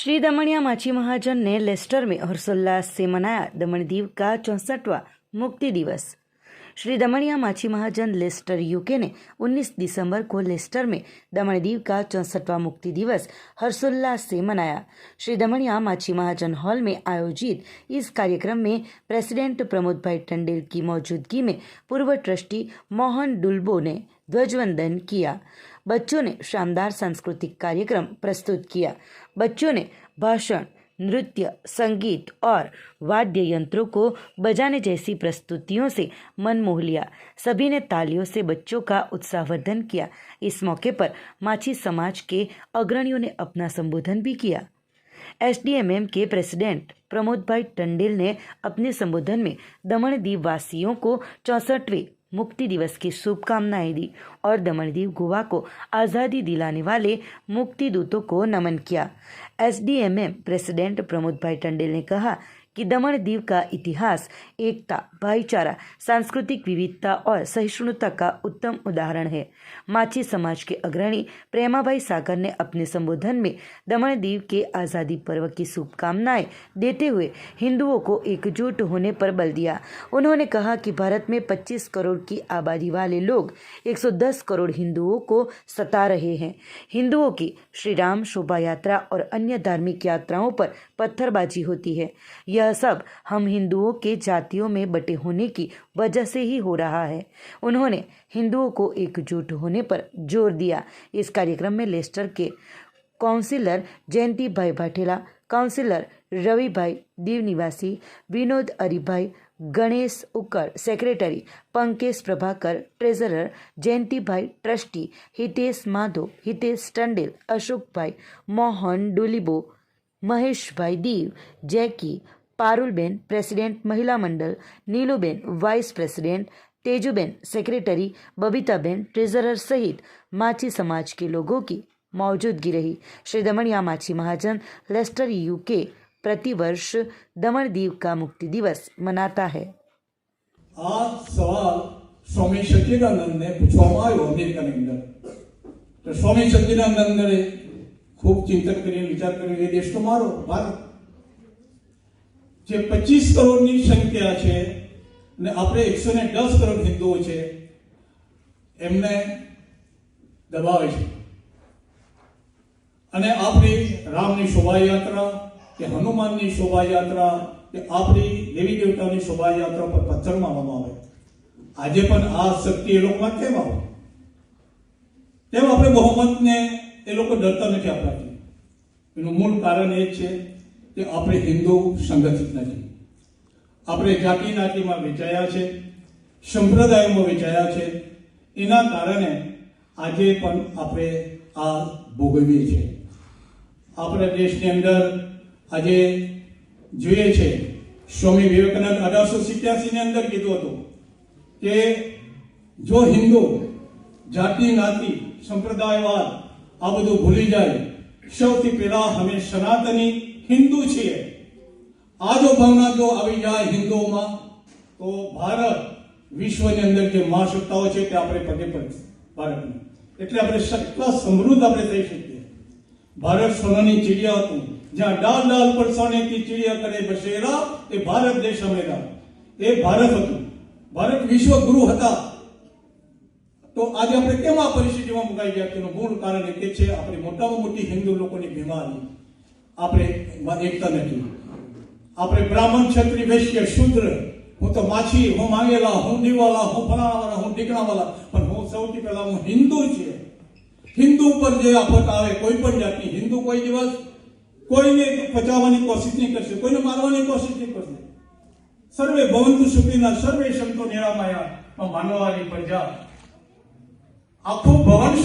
श्री दमणिया माछी महाजन ने लेस्टर में हर्षोल्लास से मनाया दमन दीव का चौंसठवां मुक्ति दिवस। श्री दमनिया माछी महाजन लेस्टर यूके ने 19 दिसंबर को लेस्टर में दमण दीव का चौंसठवां मुक्ति दिवस हर्षोल्लास से मनाया। श्री दमणिया माछी महाजन हॉल में आयोजित इस कार्यक्रम में प्रेसिडेंट प्रमोद भाई टंडेल की मौजूदगी में पूर्व ट्रस्टी मोहन डुल्बो ने ध्वजवंदन किया। बच्चों ने शानदार सांस्कृतिक कार्यक्रम प्रस्तुत किया। बच्चों ने भाषण, नृत्य, संगीत और वाद्य यंत्रों को बजाने जैसी प्रस्तुतियों से मन मोह लिया। सभी ने तालियों से बच्चों का उत्साहवर्धन किया। इस मौके पर माछी समाज के अग्रणियों ने अपना संबोधन भी किया। एसडीएमएम के प्रेसिडेंट प्रमोद भाई टंडेल ने अपने संबोधन में दमन दीव वासियों को चौसठवें मुक्ति दिवस की शुभकामनाएँ दी और दमनदीव गोवा को आज़ादी दिलाने वाले मुक्ति दूतों को नमन किया। एसडीएमएम प्रेसिडेंट प्रमोद भाई टंडेल ने कहा कि दमन दीव का इतिहास, एकता, भाईचारा, सांस्कृतिक विविधता और सहिष्णुता का उत्तम उदाहरण है। माची समाज के अग्रणी प्रेमाभाई सागर ने अपने संबोधन में दमन दीव के आज़ादी पर्व की शुभकामनाएँ देते हुए हिंदुओं को एकजुट होने पर बल दिया। उन्होंने कहा कि भारत में 25 करोड़ की आबादी वाले लोग 110 करोड़ हिंदुओं को सता रहे हैं। हिंदुओं की श्री राम शोभा यात्रा और अन्य धार्मिक यात्राओं पर पत्थरबाजी होती है। यह यह सब हम हिंदुओं के जातियों में बटे होने की वजह से ही हो रहा है। उन्होंने हिंदुओं को एकजुट होने पर ज़ोर दिया। इस कार्यक्रम में लेस्टर के काउंसिलर जयंती भाई भाटेला, काउंसिलर रवि भाई दीव निवासी विनोद अरिभाई, गणेश उकर secretary Pankesh Prabhakar, treasurer Jayanti bhai trustee, Hitesh Madho, Hitesh Tandel Ashok bhai Mohan डुलिबो Mahesh भाई दीव, जैकी પારુલબેન પ્રેસિડેન્ટ મહિલા મંડળ Niluben vice president Tejuben, secretary, Babitaben, treasurer सहित माची समाज के लोगों की मौजूदगी रही। श्री दमणिया माची महाजन लेस्टर यू यूके, प्रतिवर्ष दमन दीव का मुक्ति दिवस मनाता है। आज सवाल स्वामी शक्तिनानंद ने પૂછવામાં આવ્યો અમેરિકાની અંદર તો સ્વામી શક્તિનાનંદે ખૂબ ચિંતન કરીને વિચાર કર્યો એ દેશનો મારો ભારત જે પચીસ કરોડની સંખ્યા છે ને આપણે એકસો ને દસ કરોડ હિન્દુઓ છે, એમને દબાવે છે. અને આપણી રામની શોભાયાત્રા કે હનુમાનની શોભાયાત્રા કે આપણી દેવી દેવતાની શોભાયાત્રા પર પથ્થર મારવામાં આવે. આજે પણ આ શક્તિ એ લોકોમાં કેમ આવે? તેમ આપણે બહુમતને એ લોકો ડરતા નથી આપણાથી. એનું મૂળ કારણ એ છે કે આપણે હિન્દુ સંગઠિત નથી. આપણે જાતિ નાતિમાં વેચાયા છે, સંપ્રદાયોમાં વેચાયા છે. એના કારણે આજે પણ આપણે આ ભોગવીએ છીએ. આપણા દેશની અંદર આજે જોઈએ છે, સ્વામી વિવેકાનંદ અઢારસો સિત્યાસી ની અંદર કીધું હતું કે જો હિન્દુ, જાતિ, નાતિ, સંપ્રદાયવાદ આ બધું ભૂલી જાય, સૌથી પહેલા અમે સનાતની હિન્દુ છીએ. આ જો ભાવના જો આવી જાય હિન્દુઓમાં, તો ભારત વિશ્વની અંદર જે મહાસત્તાઓ છે તે આપણે પગે પડશે ભારતની એટલે આપણે સત્તા સમૃદ્ધ આપણે થઈ શકીએ. ભારત સોનાની ચિડિયા હતું. જ્યાં ડાલ ડાલ પર સોને કી ચિડિયા કરે બસેરા, એ ભારત દેશ અમેરા એ ભારત હતું. ભારત વિશ્વ ગુરુ હતા. તો આજે આપણે કેમ આ પરિસ્થિતિમાં મુકાઈ ગયા? તેનું મૂળ કારણ એ છે, આપણી મોટામાં મોટી હિન્દુ લોકોની બીમારી. આપણે એકતા નથી. આપણે બ્રાહ્મણ, ક્ષત્રિય, વૈશ્ય, શુદ્ર, હું તો માછી, હું માંગેલા, હું દીવાલા હું ફલાણાવાળા, હું ઢીકણાવાળા, પણ હું સૌથી પહેલા હું હિન્દુ છે. હિન્દુ ઉપર જે આફત આવે, કોઈ પણ જાતની, હિન્દુ કોઈ દિવસ કોઈને બચાવવાની કોશિશ નહીં કરશે, કોઈને મારવાની કોશિશ નહીં કરશે. સર્વે ભવંતુ સુખીના, સર્વે સંતો નિરામાયા માનવાની પ્રજા આખું ભવન